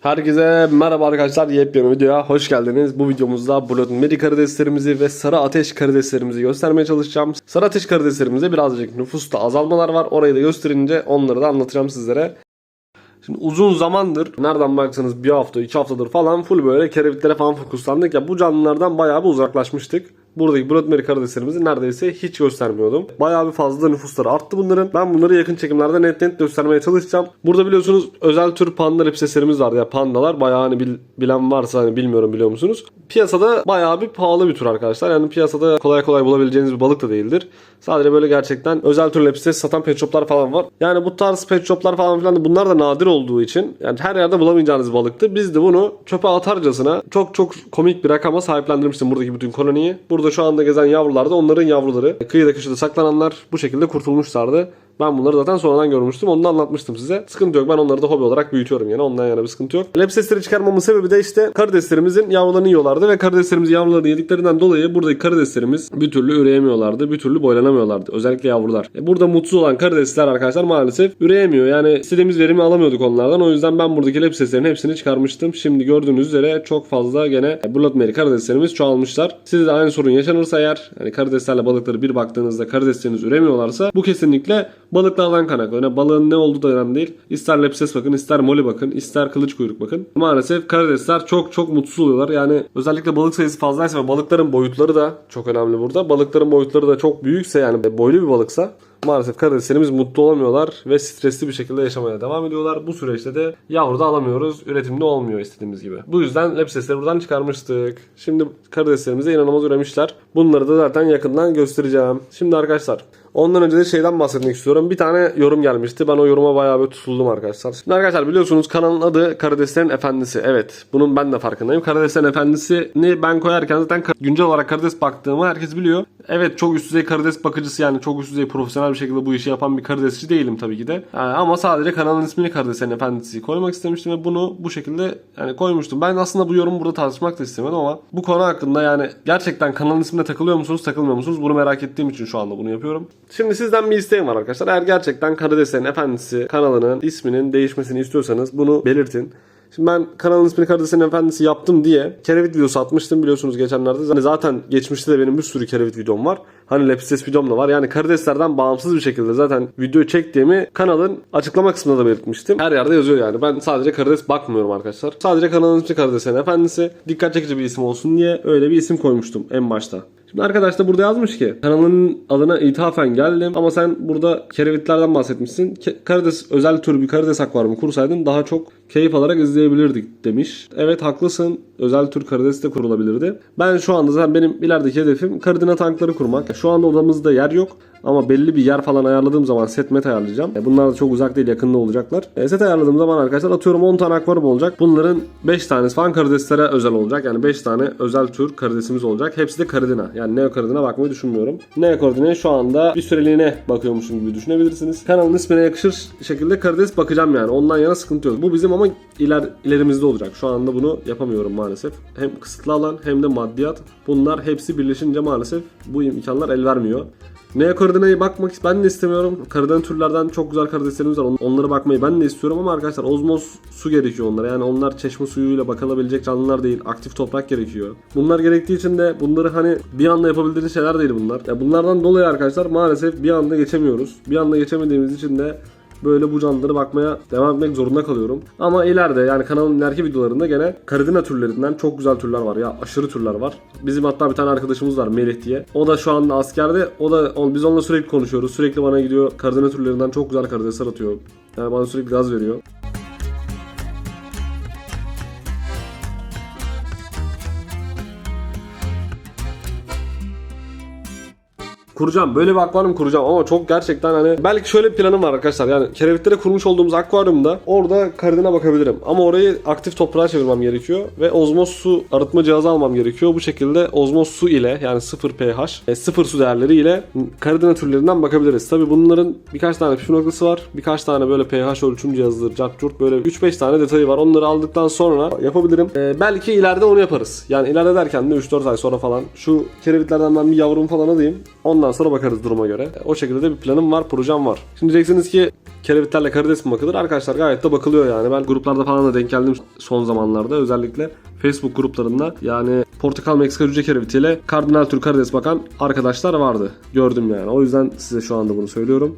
Herkese merhaba arkadaşlar yepyeni videoya hoş geldiniz. Bu videomuzda Blood Meri karideslerimizi ve Sarı Ateş karideslerimizi göstermeye çalışacağım. Sarı Ateş karideslerimizde birazcık nüfusta azalmalar var. Orayı da gösterince onları da anlatacağım sizlere. Şimdi uzun zamandır nereden baksanız bir hafta iki haftadır falan full böyle kerevitlere falan fokuslandık ya bu canlılardan bayağı bir uzaklaşmıştık. Buradaki Blood Mary karideslerimizi neredeyse hiç göstermiyordum. Bayağı bir fazla nüfusları arttı bunların. Ben bunları yakın çekimlerde net net göstermeye çalışacağım. Burada biliyorsunuz özel tür panda repseslerimiz var ya pandalar bayağı hani bil- bilen varsa hani bilmiyorum biliyor musunuz? Piyasada bayağı bir pahalı bir tür arkadaşlar. Yani piyasada kolay kolay bulabileceğiniz bir balık da değildir. Sadece böyle gerçekten özel tür lepses satan pet shoplar falan var. Yani bu tarz pet shoplar falan filan da bunlar da nadir olduğu için yani her yerde bulamayacağınız balıktı. Biz de bunu çöpe atarcasına çok çok komik bir rakama sahiplendirmiştim buradaki bütün koloniyi. Burada şu anda gezen yavrular da onların yavruları. Kıyıda köşede saklananlar bu şekilde kurtulmuşlardı. Ben bunları zaten sonradan görmüştüm. Onu da anlatmıştım size. Sıkıntı yok. Ben onları da hobi olarak büyütüyorum yani. Ondan yana bir sıkıntı yok. Lepsesleri çıkarmamın sebebi de işte karideslerimizin yavrularını yiyorlardı ve karideslerimizin yavrularını yediklerinden dolayı buradaki karideslerimiz bir türlü üreyemiyorlardı. Bir türlü boylanamıyorlardı. Özellikle yavrular. E, Burada mutsuz olan karidesler arkadaşlar maalesef üreyemiyor. Yani istediğimiz verimi alamıyorduk onlardan. O yüzden ben buradaki lepseslerin hepsini çıkarmıştım. Şimdi gördüğünüz üzere çok fazla gene Blood Mary karideslerimiz çoğalmışlar. Siz de aynı sorun yaşanırsa eğer hani karideslerle balıkları bir baktığınızda karidesleriniz üremiyorlarsa bu kesinlikle balıklardan kaynaklı. Yani balığın ne olduğu da önemli değil. İster lepses bakın, ister moli bakın, ister kılıç kuyruk bakın. Maalesef karidesler çok çok mutsuz oluyorlar. Yani özellikle balık sayısı fazlaysa ve balıkların boyutları da çok önemli burada. Balıkların boyutları da çok büyükse yani boylu bir balıksa maalesef karideslerimiz mutlu olamıyorlar ve stresli bir şekilde yaşamaya devam ediyorlar. Bu süreçte de yavru da alamıyoruz. Üretimde olmuyor istediğimiz gibi. Bu yüzden lepsesleri buradan çıkarmıştık. Şimdi karideslerimize inanılmaz üremişler. Bunları da zaten yakından göstereceğim. Şimdi arkadaşlar Ondan önce de şeyden bahsetmek istiyorum. Bir tane yorum gelmişti. Ben o yoruma bayağı bir tutuldum arkadaşlar. Şimdi arkadaşlar biliyorsunuz kanalın adı Karideslerin Efendisi. Evet. Bunun ben de farkındayım. Karideslerin Efendisi'ni ben koyarken zaten güncel olarak karides baktığımı herkes biliyor. Evet çok üst düzey karides bakıcısı yani çok üst düzey profesyonel bir şekilde bu işi yapan bir karidesçi değilim tabii ki de. Yani ama sadece kanalın ismini Karideslerin Efendisi koymak istemiştim ve bunu bu şekilde yani koymuştum. Ben aslında bu yorumu burada tartışmak da istemedim ama bu konu hakkında yani gerçekten kanalın ismine takılıyor musunuz takılmıyor musunuz bunu merak ettiğim için şu anda bunu yapıyorum. Şimdi sizden bir isteğim var arkadaşlar. Eğer gerçekten Karideslerin Efendisi kanalının isminin değişmesini istiyorsanız bunu belirtin. Şimdi ben kanalın ismini Karideslerin Efendisi yaptım diye kerevit videosu atmıştım biliyorsunuz geçenlerde. Hani zaten geçmişte de benim bir sürü kerevit videom var. Hani Lepistes videom da var. Yani karideslerden bağımsız bir şekilde zaten video çektiğimi kanalın açıklama kısmında da belirtmiştim. Her yerde yazıyor yani. Ben sadece karides bakmıyorum arkadaşlar. Sadece kanalın ismi Karideslerin Efendisi. Dikkat çekici bir isim olsun diye öyle bir isim koymuştum en başta. Şimdi arkadaş da burada yazmış ki kanalın adına ithafen geldim ama sen burada kerevitlerden bahsetmişsin. Ke- karides özel tür bir karides akvaryumu kursaydın daha çok keyif alarak izleyebilirdik demiş. Evet haklısın. Özel tür karides de kurulabilirdi. Ben şu anda zaten benim ilerideki hedefim karidina tankları kurmak. Şu anda odamızda yer yok. Ama belli bir yer falan ayarladığım zaman set met ayarlayacağım. Bunlar da çok uzak değil yakında olacaklar. E, set ayarladığım zaman arkadaşlar atıyorum 10 tane akvaryum olacak. Bunların 5 tanesi falan karideslere özel olacak. Yani 5 tane özel tür karidesimiz olacak. Hepsi de karidina. Yani neo karidina bakmayı düşünmüyorum. Neo karidina şu anda bir süreliğine bakıyormuşum gibi düşünebilirsiniz. Kanalın ismine yakışır şekilde karides bakacağım yani. Ondan yana sıkıntı yok. Bu bizim ama iler, ilerimizde olacak. Şu anda bunu yapamıyorum maalesef. Hem kısıtlı alan hem de maddiyat. Bunlar hepsi birleşince maalesef bu imkanlar el vermiyor. Neye koordineye bakmak ben de istemiyorum. Karadeniz türlerden çok güzel karideslerimiz var. On- Onlara bakmayı ben de istiyorum ama arkadaşlar ozmoz su gerekiyor onlara. Yani onlar çeşme suyuyla bakılabilecek canlılar değil. Aktif toprak gerekiyor. Bunlar gerektiği için de bunları hani bir anda yapabildiğiniz şeyler değil bunlar. Ya bunlardan dolayı arkadaşlar maalesef bir anda geçemiyoruz. Bir anda geçemediğimiz için de böyle bu canlılara bakmaya devam etmek zorunda kalıyorum. Ama ileride yani kanalın ileriki videolarında gene karidina türlerinden çok güzel türler var ya aşırı türler var. Bizim hatta bir tane arkadaşımız var Melih diye. O da şu anda askerde. O da o- biz onunla sürekli konuşuyoruz. Sürekli bana gidiyor karidina türlerinden çok güzel karidesler atıyor. Yani bana sürekli gaz veriyor. Kuracağım. Böyle bir akvaryum kuracağım ama çok gerçekten hani belki şöyle bir planım var arkadaşlar. Yani kerevitlere kurmuş olduğumuz akvaryumda orada karidina bakabilirim. Ama orayı aktif toprağa çevirmem gerekiyor ve ozmoz su arıtma cihazı almam gerekiyor. Bu şekilde ozmoz su ile yani 0 pH, e, 0 su değerleri ile karidina türlerinden bakabiliriz. Tabi bunların birkaç tane püf noktası var. Birkaç tane böyle pH ölçüm cihazıdır, cart curt böyle 3-5 tane detayı var. Onları aldıktan sonra yapabilirim. E, belki ileride onu yaparız. Yani ileride derken de 3-4 ay sonra falan şu kerevitlerden ben bir yavrum falan alayım. Ondan sonra bakarız duruma göre. O şekilde de bir planım var, projem var. Şimdi diyeceksiniz ki kerevitlerle karides mi bakılır? Arkadaşlar gayet de bakılıyor yani. Ben gruplarda falan da denk geldim son zamanlarda. Özellikle Facebook gruplarında yani portakal Meksika cüce kerevitiyle kardinal tür karides bakan arkadaşlar vardı. Gördüm yani. O yüzden size şu anda bunu söylüyorum.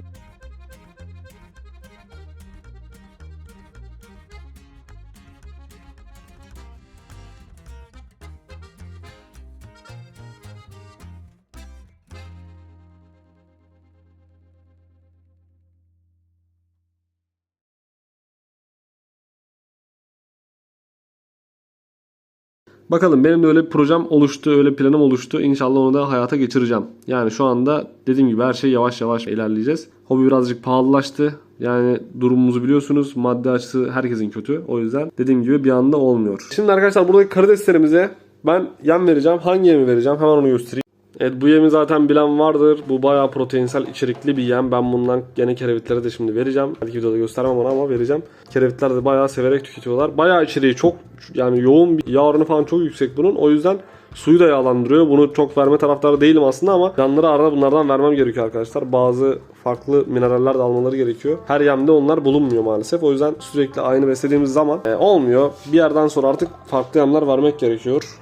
Bakalım benim de öyle bir projem oluştu, öyle planım oluştu. İnşallah onu da hayata geçireceğim. Yani şu anda dediğim gibi her şey yavaş yavaş ilerleyeceğiz. Hobi birazcık pahalılaştı. Yani durumumuzu biliyorsunuz. Maddi açısı herkesin kötü. O yüzden dediğim gibi bir anda olmuyor. Şimdi arkadaşlar buradaki karideslerimize ben yem vereceğim. Hangi yemi vereceğim? Hemen onu göstereyim. Evet bu yemi zaten bilen vardır. Bu bayağı proteinsel içerikli bir yem. Ben bundan gene kerevitlere de şimdi vereceğim. Belki videoda göstermem onu ama vereceğim. Kerevitler de bayağı severek tüketiyorlar. Bayağı içeriği çok yani yoğun bir yağ oranı falan çok yüksek bunun. O yüzden suyu da yağlandırıyor. Bunu çok verme taraftarı değilim aslında ama yanlara arada bunlardan vermem gerekiyor arkadaşlar. Bazı farklı mineraller de almaları gerekiyor. Her yemde onlar bulunmuyor maalesef. O yüzden sürekli aynı beslediğimiz zaman e, olmuyor. Bir yerden sonra artık farklı yemler vermek gerekiyor.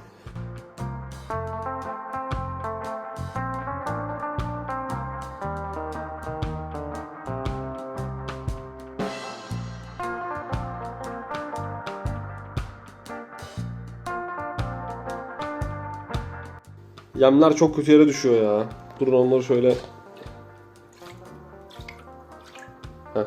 Yemler çok kötü yere düşüyor ya. Durun onları şöyle. Heh.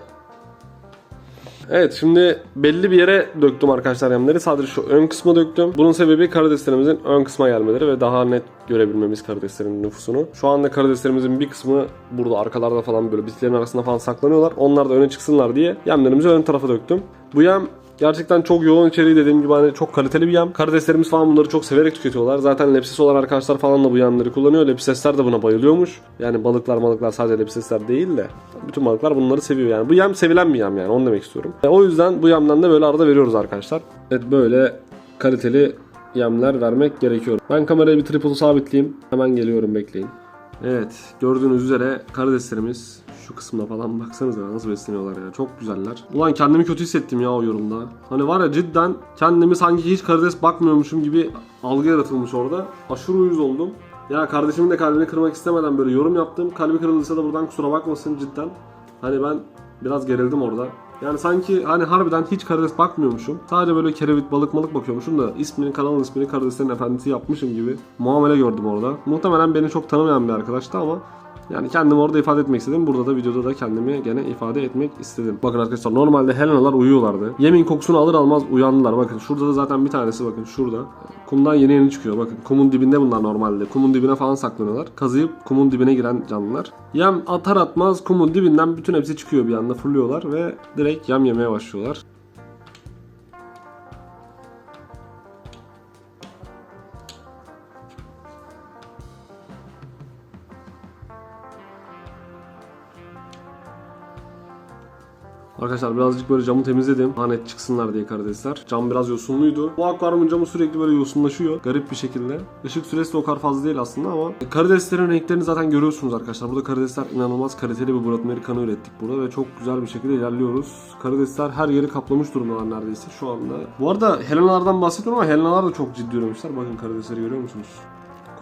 Evet şimdi belli bir yere döktüm arkadaşlar yemleri. Sadece şu ön kısma döktüm. Bunun sebebi karideslerimizin ön kısma gelmeleri ve daha net görebilmemiz karideslerin nüfusunu. Şu anda karideslerimizin bir kısmı burada arkalarda falan böyle bitkilerin arasında falan saklanıyorlar. Onlar da öne çıksınlar diye yemlerimizi ön tarafa döktüm. Bu yem Gerçekten çok yoğun içeriği dediğim gibi hani çok kaliteli bir yem. Karideslerimiz falan bunları çok severek tüketiyorlar. Zaten lepsis olan arkadaşlar falan da bu yemleri kullanıyor. Lepsesler de buna bayılıyormuş. Yani balıklar balıklar sadece lepsesler değil de bütün balıklar bunları seviyor yani. Bu yem sevilen bir yem yani onu demek istiyorum. E, o yüzden bu yemden de böyle arada veriyoruz arkadaşlar. Evet böyle kaliteli yemler vermek gerekiyor. Ben kamerayı bir tripodu sabitleyeyim. Hemen geliyorum bekleyin. Evet gördüğünüz üzere karideslerimiz şu kısımda falan baksanıza nasıl besleniyorlar ya. Çok güzeller. Ulan kendimi kötü hissettim ya o yorumda. Hani var ya cidden kendimi sanki hiç karides bakmıyormuşum gibi algı yaratılmış orada. Aşırı uyuz oldum. Ya kardeşimin de kalbini kırmak istemeden böyle yorum yaptım. Kalbi kırıldıysa da buradan kusura bakmasın cidden. Hani ben biraz gerildim orada. Yani sanki hani harbiden hiç karides bakmıyormuşum. Sadece böyle kerevit balık malık bakıyormuşum da ismini kanalın ismini karideslerin efendisi yapmışım gibi muamele gördüm orada. Muhtemelen beni çok tanımayan bir arkadaştı ama yani kendimi orada ifade etmek istedim. Burada da videoda da kendimi gene ifade etmek istedim. Bakın arkadaşlar normalde Helenalar uyuyorlardı. Yemin kokusunu alır almaz uyandılar. Bakın şurada da zaten bir tanesi bakın şurada. Kumdan yeni yeni çıkıyor. Bakın kumun dibinde bunlar normalde. Kumun dibine falan saklanıyorlar. Kazıyıp kumun dibine giren canlılar. Yem atar atmaz kumun dibinden bütün hepsi çıkıyor bir anda fırlıyorlar ve direkt yem yemeye başlıyorlar. Arkadaşlar birazcık böyle camı temizledim. Hanet çıksınlar diye karidesler. Cam biraz yosunluydu. Bu akvaryumun camı sürekli böyle yosunlaşıyor. Garip bir şekilde. Işık süresi de o kadar fazla değil aslında ama karideslerin renklerini zaten görüyorsunuz arkadaşlar. Burada karidesler inanılmaz kaliteli bir Blood American'ı ürettik burada ve çok güzel bir şekilde ilerliyoruz. Karidesler her yeri kaplamış durumdalar neredeyse şu anda. Bu arada Helena'lardan bahsediyorum ama Helena'lar da çok ciddi üremişler. Bakın karidesleri görüyor musunuz?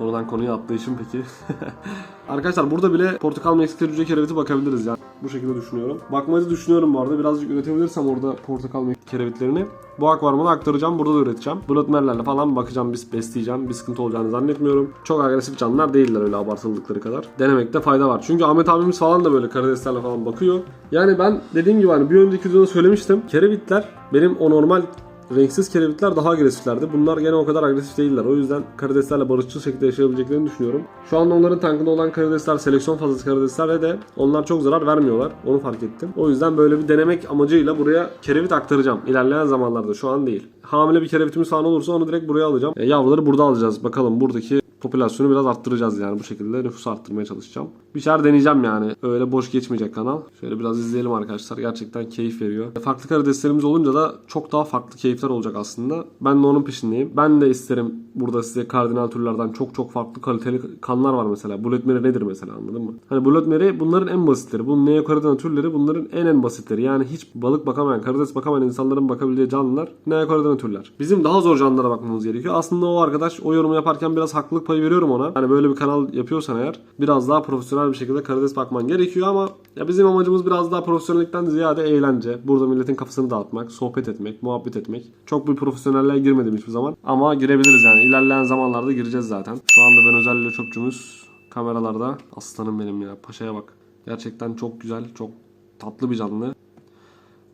Konudan konuya atlayışım peki. Arkadaşlar burada bile portakal Meksika cüce kereviti bakabiliriz yani. Bu şekilde düşünüyorum. Bakmayı düşünüyorum bu arada. Birazcık üretebilirsem orada portakal Meksika kerevitlerini. Bu akvaryuma da aktaracağım. Burada da üreteceğim. Bloodmerlerle falan bakacağım. Biz besleyeceğim. Bir sıkıntı olacağını zannetmiyorum. Çok agresif canlılar değiller öyle abartıldıkları kadar. Denemekte fayda var. Çünkü Ahmet abimiz falan da böyle karideslerle falan bakıyor. Yani ben dediğim gibi hani bir önceki videoda söylemiştim. Kerevitler benim o normal renksiz kerevitler daha agresiflerdi. Bunlar gene o kadar agresif değiller. O yüzden karideslerle barışçıl şekilde yaşayabileceklerini düşünüyorum. Şu anda onların tankında olan karidesler seleksiyon fazlası karidesler ve de onlar çok zarar vermiyorlar. Onu fark ettim. O yüzden böyle bir denemek amacıyla buraya kerevit aktaracağım. İlerleyen zamanlarda şu an değil. Hamile bir kerevitimiz falan olursa onu direkt buraya alacağım. E, yavruları burada alacağız. Bakalım buradaki popülasyonu biraz arttıracağız yani bu şekilde nüfusu arttırmaya çalışacağım. Bir şeyler deneyeceğim yani. Öyle boş geçmeyecek kanal. Şöyle biraz izleyelim arkadaşlar. Gerçekten keyif veriyor. Farklı karideslerimiz olunca da çok daha farklı keyifler olacak aslında. Ben de onun peşindeyim. Ben de isterim burada size kardinal türlerden çok çok farklı kaliteli kanlar var mesela. Blood Mary nedir mesela anladın mı? Hani Blood Mary bunların en basitleri. Bu Neocaridina türleri bunların en en basitleri. Yani hiç balık bakamayan, karides bakamayan insanların bakabildiği canlılar Neocaridina türler. Bizim daha zor canlılara bakmamız gerekiyor. Aslında o arkadaş o yorumu yaparken biraz haklılık payı veriyorum ona. Hani böyle bir kanal yapıyorsan eğer biraz daha profesyonel bir şekilde karides bakman gerekiyor ama ya bizim amacımız biraz daha profesyonellikten ziyade eğlence. Burada milletin kafasını dağıtmak, sohbet etmek, muhabbet etmek. Çok bir profesyonelliğe girmedim hiçbir zaman. Ama girebiliriz yani. İlerleyen zamanlarda gireceğiz zaten. Şu anda ben özellikle çöpçümüz kameralarda. Aslanım benim ya. Paşaya bak. Gerçekten çok güzel, çok tatlı bir canlı.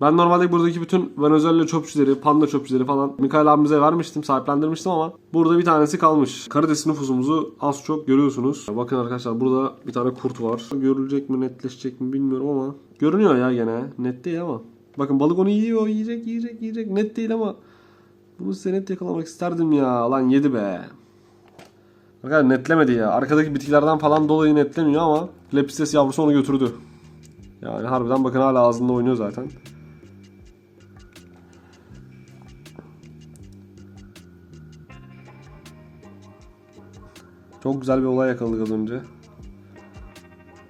Ben normalde buradaki bütün Venezuela çöpçüleri, panda çöpçüleri falan Mikael abimize vermiştim, sahiplendirmiştim ama burada bir tanesi kalmış. Karides nüfusumuzu az çok görüyorsunuz. Bakın arkadaşlar burada bir tane kurt var. Görülecek mi, netleşecek mi bilmiyorum ama görünüyor ya gene. Net değil ama. Bakın balık onu yiyor, yiyecek, yiyecek, yiyecek. Net değil ama bunu size net yakalamak isterdim ya. Lan yedi be. Bakın netlemedi ya. Arkadaki bitkilerden falan dolayı netlemiyor ama Lepistes yavrusu onu götürdü. Yani harbiden bakın hala ağzında oynuyor zaten. Çok güzel bir olay yakaladık az önce.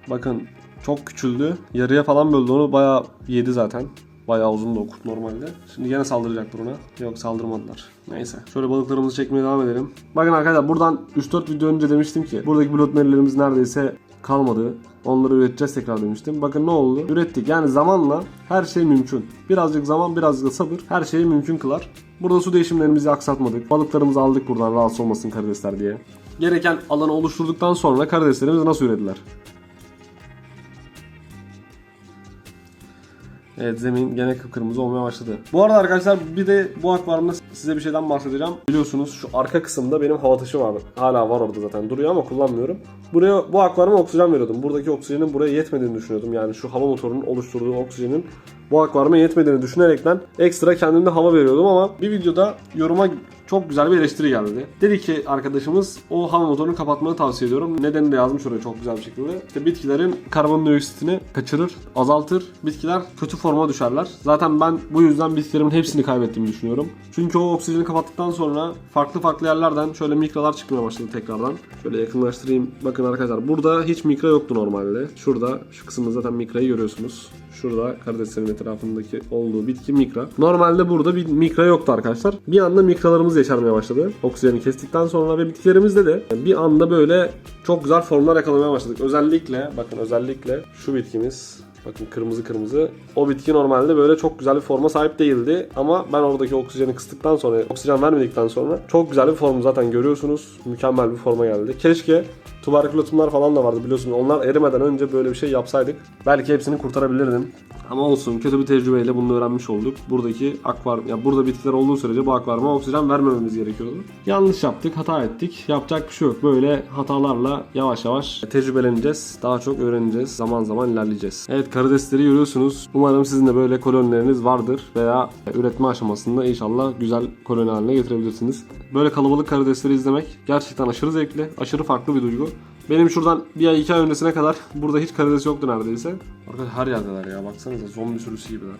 Bakın çok küçüldü. Yarıya falan böldü onu bayağı yedi zaten. Bayağı uzun da o kurt normalde. Şimdi yine saldıracaktır ona. Yok saldırmadılar. Neyse. Şöyle balıklarımızı çekmeye devam edelim. Bakın arkadaşlar buradan 3-4 video önce demiştim ki buradaki blotmerilerimiz neredeyse kalmadı. Onları üreteceğiz tekrar demiştim. Bakın ne oldu? Ürettik. Yani zamanla her şey mümkün. Birazcık zaman, birazcık da sabır her şeyi mümkün kılar. Burada su değişimlerimizi aksatmadık. Balıklarımızı aldık buradan rahatsız olmasın karidesler diye. Gereken alanı oluşturduktan sonra karideslerimiz nasıl ürediler? Evet zemin gene kıpkırmızı olmaya başladı. Bu arada arkadaşlar bir de bu akvaryumda size bir şeyden bahsedeceğim. Biliyorsunuz şu arka kısımda benim hava taşı var. Hala var orada zaten duruyor ama kullanmıyorum. Buraya bu akvaryuma oksijen veriyordum. Buradaki oksijenin buraya yetmediğini düşünüyordum. Yani şu hava motorunun oluşturduğu oksijenin bu akvaryuma yetmediğini düşünerekten ekstra kendimde hava veriyordum ama bir videoda yoruma çok güzel bir eleştiri geldi. Dedi ki arkadaşımız o hava motorunu kapatmanı tavsiye ediyorum. Nedenini de yazmış oraya çok güzel bir şekilde. İşte bitkilerin karbondioksitini kaçırır, azaltır. Bitkiler kötü forma düşerler. Zaten ben bu yüzden bitkilerimin hepsini kaybettiğimi düşünüyorum. Çünkü o oksijeni kapattıktan sonra farklı farklı yerlerden şöyle mikralar çıkmaya başladı tekrardan. Şöyle yakınlaştırayım. Bakın arkadaşlar burada hiç mikra yoktu normalde. Şurada şu kısımda zaten mikrayı görüyorsunuz. Şurada karideslerin etrafındaki olduğu bitki mikra. Normalde burada bir mikra yoktu arkadaşlar. Bir anda mikralarımız yaşarmaya başladı. Oksijeni kestikten sonra ve bitkilerimizde de bir anda böyle çok güzel formlar yakalamaya başladık. Özellikle bakın özellikle şu bitkimiz Bakın kırmızı kırmızı. O bitki normalde böyle çok güzel bir forma sahip değildi. Ama ben oradaki oksijeni kıstıktan sonra, oksijen vermedikten sonra çok güzel bir form zaten görüyorsunuz. Mükemmel bir forma geldi. Keşke tuberkulatumlar falan da vardı biliyorsunuz. Onlar erimeden önce böyle bir şey yapsaydık. Belki hepsini kurtarabilirdim. Ama olsun kötü bir tecrübeyle bunu öğrenmiş olduk. Buradaki akvaryum, ya burada bitkiler olduğu sürece bu akvaryuma oksijen vermememiz gerekiyordu. Yanlış yaptık, hata ettik. Yapacak bir şey yok. Böyle hatalarla yavaş yavaş tecrübeleneceğiz. Daha çok öğreneceğiz. Zaman zaman ilerleyeceğiz. Evet karidesleri görüyorsunuz. Umarım sizin de böyle kolonileriniz vardır veya üretme aşamasında inşallah güzel koloni haline getirebilirsiniz. Böyle kalabalık karidesleri izlemek gerçekten aşırı zevkli, aşırı farklı bir duygu. Benim şuradan bir ay iki ay öncesine kadar burada hiç karides yoktu neredeyse. Arkadaşlar her yerdeler ya baksanıza zombi sürüsü gibiler.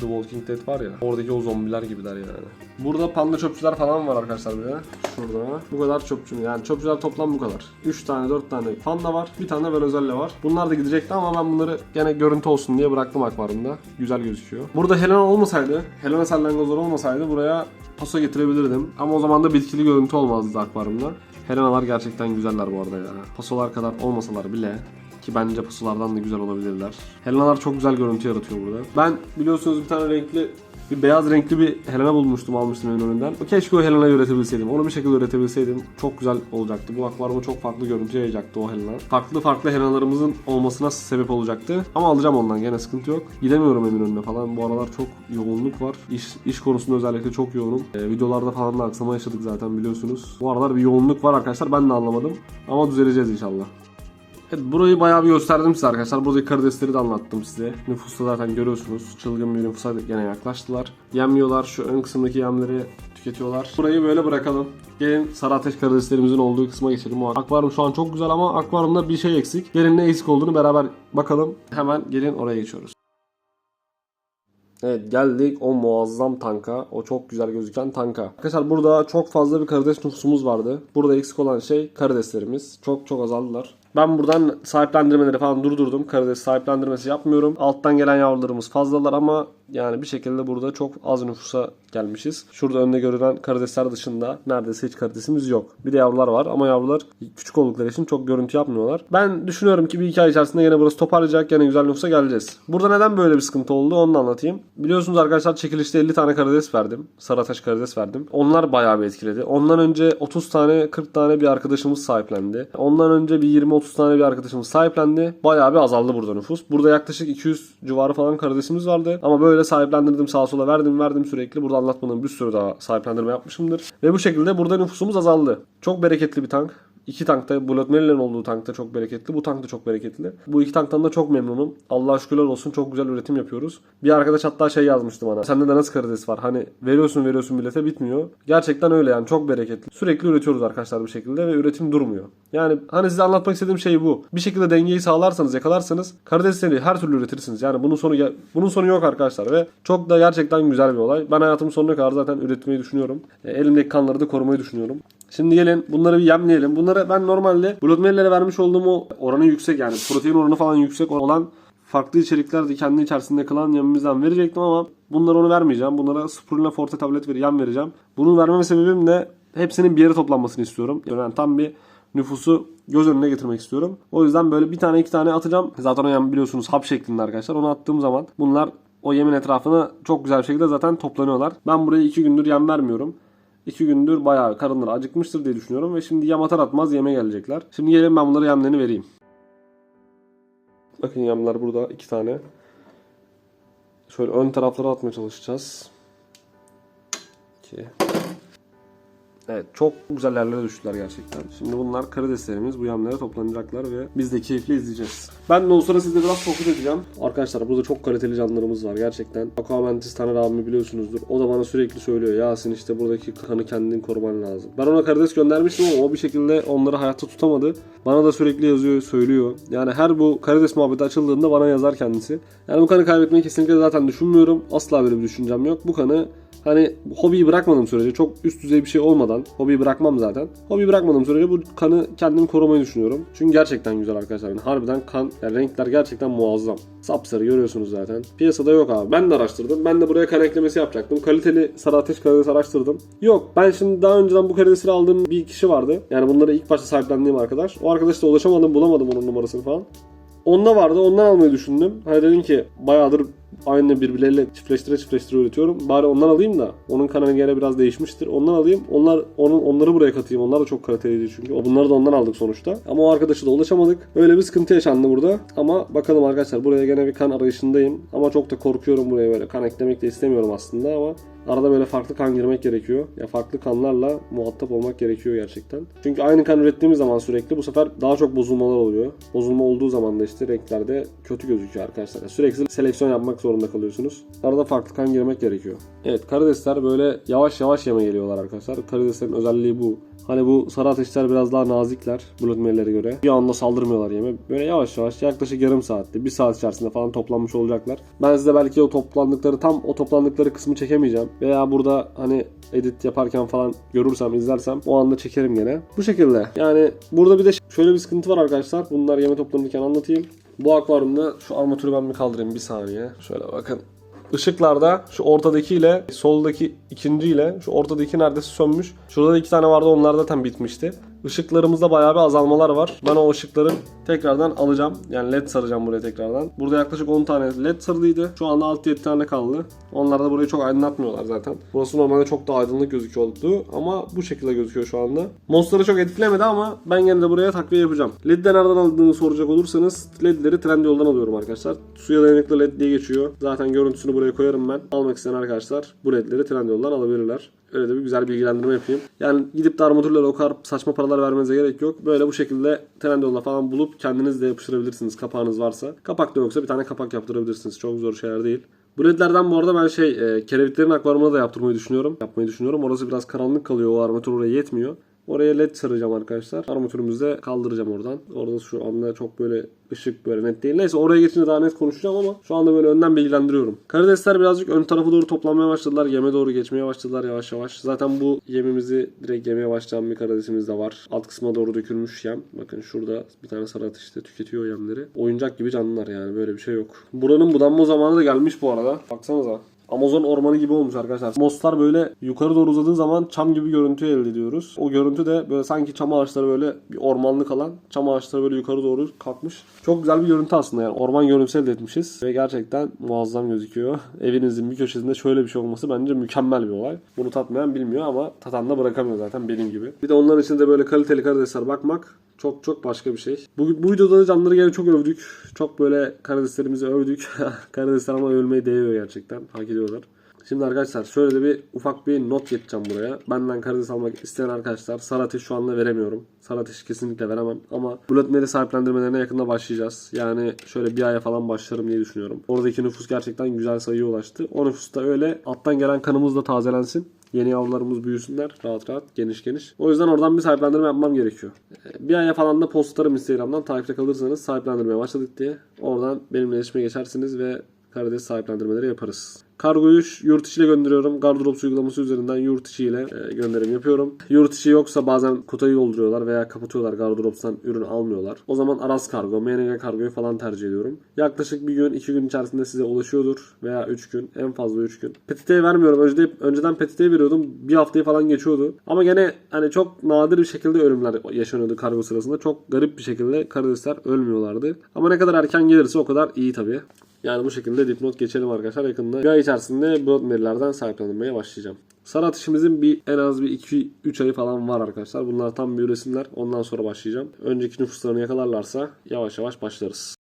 The Walking Dead var ya oradaki o zombiler gibiler yani. Burada panda çöpçüler falan var arkadaşlar böyle. Şurada. Bu kadar çöpçü yani çöpçüler toplam bu kadar. 3 tane 4 tane panda var. Bir tane Venezuela var. Bunlar da gidecekti ama ben bunları gene görüntü olsun diye bıraktım akvaryumda. Güzel gözüküyor. Burada Helena olmasaydı, Helena sallangozları olmasaydı buraya paso getirebilirdim. Ama o zaman da bitkili görüntü olmazdı akvaryumda. Helenalar gerçekten güzeller bu arada ya. Pasolar kadar olmasalar bile ki bence pusulardan da güzel olabilirler. Helenalar çok güzel görüntü yaratıyor burada. Ben biliyorsunuz bir tane renkli bir beyaz renkli bir Helena bulmuştum almıştım evin önünden. Keşke o Helena'yı üretebilseydim. Onu bir şekilde üretebilseydim çok güzel olacaktı. Bu akvaryuma çok farklı görüntü yayacaktı o Helena. Farklı farklı Helena'larımızın olmasına sebep olacaktı. Ama alacağım ondan gene sıkıntı yok. Gidemiyorum evin önüne falan. Bu aralar çok yoğunluk var. İş, iş konusunda özellikle çok yoğunum. Ee, videolarda falan da aksama yaşadık zaten biliyorsunuz. Bu aralar bir yoğunluk var arkadaşlar. Ben de anlamadım. Ama düzeleceğiz inşallah. Evet burayı bayağı bir gösterdim size arkadaşlar. Buradaki karidesleri de anlattım size. Nüfusta zaten görüyorsunuz. Çılgın bir nüfusa gene yaklaştılar. Yemiyorlar. Şu ön kısımdaki yemleri tüketiyorlar. Burayı böyle bırakalım. Gelin sarı ateş karideslerimizin olduğu kısma geçelim. O akvaryum şu an çok güzel ama akvaryumda bir şey eksik. Gelin ne eksik olduğunu beraber bakalım. Hemen gelin oraya geçiyoruz. Evet geldik o muazzam tanka. O çok güzel gözüken tanka. Arkadaşlar burada çok fazla bir karides nüfusumuz vardı. Burada eksik olan şey karideslerimiz. Çok çok azaldılar. Ben buradan sahiplendirmeleri falan durdurdum. Karides sahiplendirmesi yapmıyorum. Alttan gelen yavrularımız fazlalar ama yani bir şekilde burada çok az nüfusa gelmişiz. Şurada önde görülen karidesler dışında neredeyse hiç karidesimiz yok. Bir de yavrular var ama yavrular küçük oldukları için çok görüntü yapmıyorlar. Ben düşünüyorum ki bir iki ay içerisinde yine burası toparlayacak. Yine güzel nüfusa geleceğiz. Burada neden böyle bir sıkıntı oldu onu da anlatayım. Biliyorsunuz arkadaşlar çekilişte 50 tane karides verdim. Sarataş karides verdim. Onlar bayağı bir etkiledi. Ondan önce 30 tane 40 tane bir arkadaşımız sahiplendi. Ondan önce bir 20-30 tane bir arkadaşımız sahiplendi. Bayağı bir azaldı burada nüfus. Burada yaklaşık 200 civarı falan karidesimiz vardı. Ama böyle sahiplendirdim sağa sola verdim verdim sürekli. Burada anlatmadığım bir sürü daha sahiplendirme yapmışımdır. Ve bu şekilde burada nüfusumuz azaldı. Çok bereketli bir tank. İki tankta Blood Mary'lerin olduğu tankta çok bereketli. Bu tank da çok bereketli. Bu iki tanktan da çok memnunum. Allah'a şükürler olsun çok güzel üretim yapıyoruz. Bir arkadaş hatta şey yazmıştı bana. Sende de nasıl karides var? Hani veriyorsun veriyorsun millete bitmiyor. Gerçekten öyle yani çok bereketli. Sürekli üretiyoruz arkadaşlar bu şekilde ve üretim durmuyor. Yani hani size anlatmak istediğim şey bu. Bir şekilde dengeyi sağlarsanız yakalarsanız karidesleri her türlü üretirsiniz. Yani bunun sonu bunun sonu yok arkadaşlar ve çok da gerçekten güzel bir olay. Ben hayatımın sonuna kadar zaten üretmeyi düşünüyorum. E, elimdeki kanları da korumayı düşünüyorum. Şimdi gelin bunları bir yemleyelim. Bunları ben normalde Blood vermiş olduğum o oranı yüksek yani protein oranı falan yüksek olan farklı içerikler de kendi içerisinde kalan yemimizden verecektim ama bunları onu vermeyeceğim. Bunlara Spirulina Forte tablet ver, yem vereceğim. Bunun vermeme sebebim de hepsinin bir yere toplanmasını istiyorum. Yani tam bir nüfusu göz önüne getirmek istiyorum. O yüzden böyle bir tane iki tane atacağım. Zaten o yem biliyorsunuz hap şeklinde arkadaşlar. Onu attığım zaman bunlar o yemin etrafına çok güzel bir şekilde zaten toplanıyorlar. Ben buraya iki gündür yem vermiyorum. İki gündür bayağı karınları acıkmıştır diye düşünüyorum ve şimdi yem atar atmaz yeme gelecekler. Şimdi gelin ben bunlara yemlerini vereyim. Bakın yemler burada iki tane. Şöyle ön taraflara atmaya çalışacağız. 2 Evet çok güzel yerlere düştüler gerçekten. Şimdi bunlar karideslerimiz bu yemlere toplanacaklar ve biz de keyifle izleyeceğiz. Ben de o sıra sizle biraz sohbet edeceğim. Arkadaşlar burada çok kaliteli canlarımız var gerçekten. Aquamantis Taner abimi biliyorsunuzdur. O da bana sürekli söylüyor. Yasin işte buradaki kanı kendin koruman lazım. Ben ona karides göndermiştim ama o bir şekilde onları hayatta tutamadı. Bana da sürekli yazıyor, söylüyor. Yani her bu karides muhabbeti açıldığında bana yazar kendisi. Yani bu kanı kaybetmeyi kesinlikle zaten düşünmüyorum. Asla böyle bir düşüncem yok. Bu kanı Hani hobiyi bırakmadığım sürece çok üst düzey bir şey olmadan hobiyi bırakmam zaten. Hobiyi bırakmadığım sürece bu kanı kendim korumayı düşünüyorum. Çünkü gerçekten güzel arkadaşlar. Yani harbiden kan, yani renkler gerçekten muazzam. Sapsarı görüyorsunuz zaten. Piyasada yok abi. Ben de araştırdım. Ben de buraya kan eklemesi yapacaktım. Kaliteli sarı ateş karides araştırdım. Yok. Ben şimdi daha önceden bu karidesleri aldığım bir kişi vardı. Yani bunları ilk başta sahiplendiğim arkadaş. O arkadaşla ulaşamadım. Bulamadım onun numarasını falan. Onda vardı. Ondan almayı düşündüm. Hani dedim ki bayağıdır aynı birbirleriyle çiftleştire çiftleştire üretiyorum. Bari ondan alayım da onun kanalı gene biraz değişmiştir. Ondan alayım. Onlar onun onları buraya katayım. Onlar da çok kaliteliydi çünkü. O bunları da ondan aldık sonuçta. Ama o arkadaşı da ulaşamadık. Öyle bir sıkıntı yaşandı burada. Ama bakalım arkadaşlar buraya gene bir kan arayışındayım. Ama çok da korkuyorum buraya böyle kan eklemek de istemiyorum aslında ama Arada böyle farklı kan girmek gerekiyor. Ya farklı kanlarla muhatap olmak gerekiyor gerçekten. Çünkü aynı kan ürettiğimiz zaman sürekli bu sefer daha çok bozulmalar oluyor. Bozulma olduğu zaman da işte renklerde kötü gözüküyor arkadaşlar. Sürekli seleksiyon yapmak zorunda kalıyorsunuz. Arada farklı kan girmek gerekiyor. Evet karidesler böyle yavaş yavaş yeme geliyorlar arkadaşlar. Karideslerin özelliği bu. Hani bu sarı ateşler biraz daha nazikler Blood Mary'lere göre. Bir anda saldırmıyorlar yeme. Böyle yavaş yavaş yaklaşık yarım saatte, bir saat içerisinde falan toplanmış olacaklar. Ben size belki o toplandıkları tam o toplandıkları kısmı çekemeyeceğim. Veya burada hani edit yaparken falan görürsem, izlersem o anda çekerim gene. Bu şekilde. Yani burada bir de şöyle bir sıkıntı var arkadaşlar. Bunlar yeme toplanırken anlatayım. Bu akvaryumda şu armatürü ben bir kaldırayım bir saniye. Şöyle bakın. Işıklarda şu ortadaki ile soldaki ikinci ile şu ortadaki neredeyse sönmüş. Şurada da iki tane vardı onlar zaten bitmişti. Işıklarımızda bayağı bir azalmalar var. Ben o ışıkları tekrardan alacağım. Yani led saracağım buraya tekrardan. Burada yaklaşık 10 tane led sarılıydı. Şu anda 6-7 tane kaldı. Onlar da burayı çok aydınlatmıyorlar zaten. Burası normalde çok daha aydınlık gözüküyordu ama bu şekilde gözüküyor şu anda. Monster'ı çok etkilemedi ama ben gene de buraya takviye yapacağım. Led'de nereden aldığını soracak olursanız ledleri Trendyol'dan alıyorum arkadaşlar. Suya dayanıklı led diye geçiyor. Zaten görüntüsünü buraya koyarım ben. Almak isteyen arkadaşlar bu ledleri Trendyol'dan alabilirler. Öyle de bir güzel bilgilendirme yapayım. Yani gidip de armatürlere o kadar saçma paralar vermenize gerek yok. Böyle bu şekilde Trendyol'da falan bulup kendiniz de yapıştırabilirsiniz kapağınız varsa. Kapak da yoksa bir tane kapak yaptırabilirsiniz. Çok zor şeyler değil. Bu ledlerden bu arada ben şey e, kerevitlerin akvaryumuna da yaptırmayı düşünüyorum. Yapmayı düşünüyorum. Orası biraz karanlık kalıyor. O armatür oraya yetmiyor. Oraya led saracağım arkadaşlar. Armatürümüzü kaldıracağım oradan. Orada şu anda çok böyle ışık böyle net değil. Neyse oraya geçince daha net konuşacağım ama şu anda böyle önden bilgilendiriyorum. Karidesler birazcık ön tarafa doğru toplanmaya başladılar. Yeme doğru geçmeye başladılar yavaş yavaş. Zaten bu yemimizi direkt yemeye başlayan bir karidesimiz de var. Alt kısma doğru dökülmüş yem. Bakın şurada bir tane sarı ateşte tüketiyor yemleri. Oyuncak gibi canlılar yani böyle bir şey yok. Buranın budanma zamanı da gelmiş bu arada. Baksanıza. Amazon ormanı gibi olmuş arkadaşlar. Moslar böyle yukarı doğru uzadığı zaman çam gibi görüntü elde ediyoruz. O görüntü de böyle sanki çam ağaçları böyle bir ormanlık alan. Çam ağaçları böyle yukarı doğru kalkmış. Çok güzel bir görüntü aslında yani. Orman görüntüsü elde etmişiz. Ve gerçekten muazzam gözüküyor. Evinizin bir köşesinde şöyle bir şey olması bence mükemmel bir olay. Bunu tatmayan bilmiyor ama tatan da bırakamıyor zaten benim gibi. Bir de onların içinde böyle kaliteli karidesler bakmak çok çok başka bir şey. Bu, bu videoda da canları gene çok övdük. Çok böyle karideslerimizi övdük. Karidesler ama ölmeyi değiyor gerçekten. Hak ediyorlar. Şimdi arkadaşlar şöyle de bir ufak bir not geçeceğim buraya. Benden karides almak isteyen arkadaşlar Sarı Ateş şu anda veremiyorum. Sarı Ateş kesinlikle veremem. Ama Blood Mary sahiplendirmelerine yakında başlayacağız. Yani şöyle bir aya falan başlarım diye düşünüyorum. Oradaki nüfus gerçekten güzel sayıya ulaştı. O nüfus da öyle alttan gelen kanımız da tazelensin. Yeni yavrularımız büyüsünler rahat rahat geniş geniş. O yüzden oradan bir sahiplendirme yapmam gerekiyor. Ee, Bir aya falan da postlarım Instagram'dan takipte kalırsanız sahiplendirmeye başladık diye. Oradan benimle iletişime geçersiniz ve karides sahiplendirmeleri yaparız. Kargoyu yurt içiyle gönderiyorum. Gardrops uygulaması üzerinden yurt içiyle e, gönderim yapıyorum. Yurt içi yoksa bazen kutayı dolduruyorlar veya kapatıyorlar Gardrops'tan ürün almıyorlar. O zaman Aras Kargo, MNG Kargo'yu falan tercih ediyorum. Yaklaşık bir gün, iki gün içerisinde size ulaşıyordur veya üç gün, en fazla üç gün. Petite'ye vermiyorum. Önceden, önceden Petite'ye veriyordum. Bir haftayı falan geçiyordu. Ama gene hani çok nadir bir şekilde ölümler yaşanıyordu kargo sırasında. Çok garip bir şekilde karidesler ölmüyorlardı. Ama ne kadar erken gelirse o kadar iyi tabii. Yani bu şekilde dipnot geçelim arkadaşlar. Yakında bir ay içerisinde Broadmary'lerden sahiplenmeye başlayacağım. Sarı ateşimizin bir en az bir 2-3 ayı falan var arkadaşlar. Bunlar tam bir üresimler. Ondan sonra başlayacağım. Önceki nüfuslarını yakalarlarsa yavaş yavaş başlarız.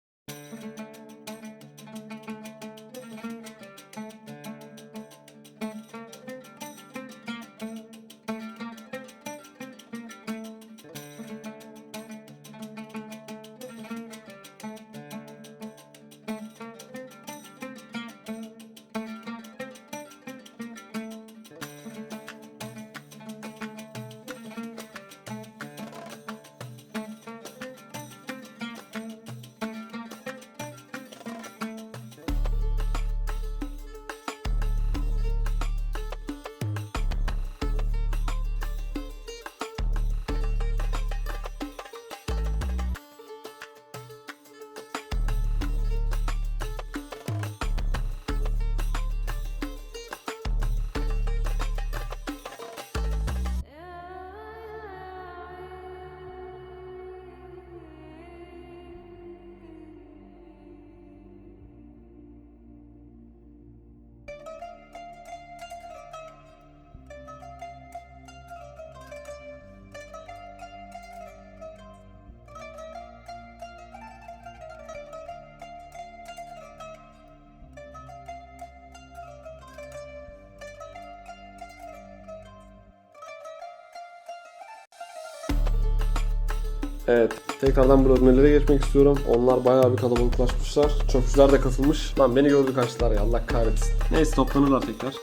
Evet. Tekrardan Broadmary'lere geçmek istiyorum. Onlar bayağı bir kalabalıklaşmışlar. Çöpçüler de katılmış. Lan beni gördü kaçtılar ya Allah kahretsin. Neyse toplanırlar tekrar.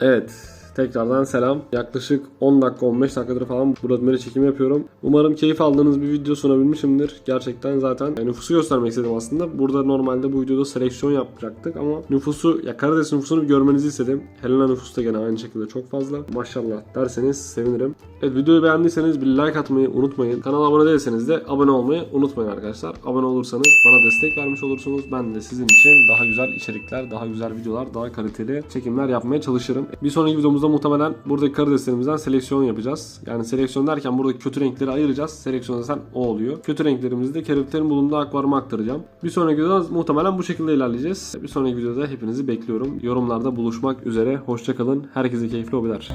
Evet. Tekrardan selam. Yaklaşık 10 dakika 15 dakikadır falan Bloodmere çekimi yapıyorum. Umarım keyif aldığınız bir video sunabilmişimdir. Gerçekten zaten nüfusu göstermek istedim aslında. Burada normalde bu videoda seleksiyon yapacaktık ama nüfusu ya Karadeniz nüfusunu bir görmenizi istedim. Helena nüfusu da gene aynı şekilde çok fazla. Maşallah derseniz sevinirim. Evet videoyu beğendiyseniz bir like atmayı unutmayın. Kanala abone değilseniz de abone olmayı unutmayın arkadaşlar. Abone olursanız bana destek vermiş olursunuz. Ben de sizin için daha güzel içerikler, daha güzel videolar, daha kaliteli çekimler yapmaya çalışırım. Bir sonraki videomuzda muhtemelen buradaki karideslerimizden seleksiyon yapacağız. Yani seleksiyon derken buradaki kötü renkleri ayıracağız. Seleksiyon desen o oluyor. Kötü renklerimizi de keriflerin bulunduğu akvaryuma aktaracağım. Bir sonraki videoda muhtemelen bu şekilde ilerleyeceğiz. Bir sonraki videoda hepinizi bekliyorum. Yorumlarda buluşmak üzere. Hoşçakalın. Herkese keyifli hobiler.